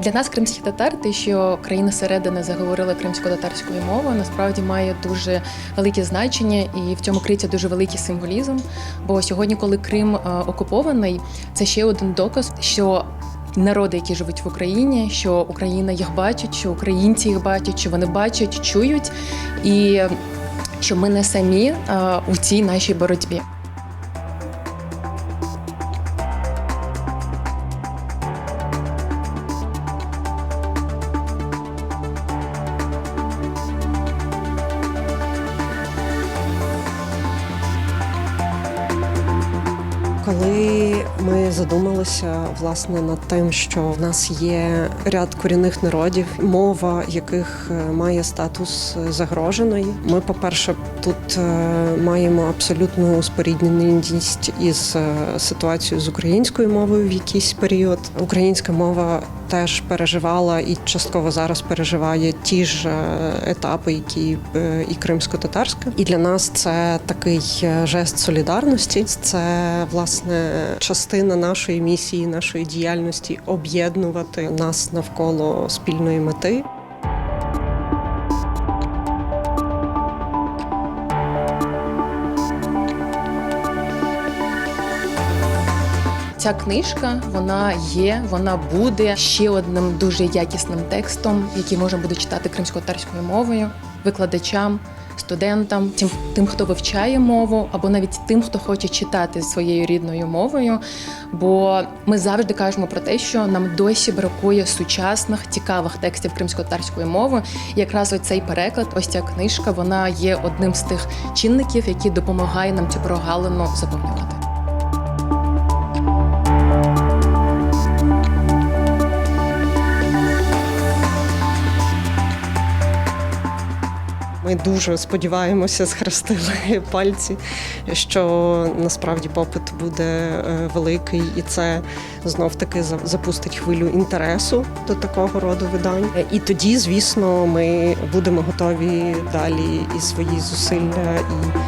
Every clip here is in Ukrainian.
Для нас кримських татар, те, що країни середини заговорили кримсько-татарською мовою, насправді має дуже велике значення, і в цьому криється дуже великий символізм. Бо сьогодні, коли Крим е, окупований, це ще один доказ, що народи, які живуть в Україні, що Україна їх бачить, що українці їх бачать, що вони бачать, чують, і що ми не самі е, у цій нашій боротьбі. Коли ми задумалися власне над тим, що в нас є ряд корінних народів, мова яких е, має статус е, загроженої, ми, по-перше, тут е, маємо абсолютну спорідненість із ситуацією з українською мовою в якийсь період. Українська мова теж переживала і частково зараз переживає ті ж е, етапи, які е, і кримсько-татарська. І для нас це такий е, жест солідарності. Це власне частина нашої місії, нашої діяльності об'єднувати нас навколо спільної мети. Ця книжка вона є, вона буде ще одним дуже якісним текстом, який можна буде читати кримсько-татарською мовою, викладачам, студентам, тим, тим, хто вивчає мову, або навіть тим, хто хоче читати своєю рідною мовою. Бо ми завжди кажемо про те, що нам досі бракує сучасних цікавих текстів кримсько-татарської мови. І якраз оцей переклад, ось ця книжка, вона є одним з тих чинників, які допомагає нам цю прогалину заповнювати. Ми дуже сподіваємося, схрестили пальці, що насправді попит буде е, великий, і це знов таки запустить хвилю інтересу до такого роду видань. Е, І тоді, звісно, ми будемо готові далі і свої зусилля, і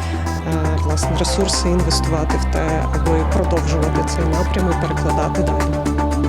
е, власне ресурси інвестувати в те, аби продовжувати цей напрям і перекладати далі.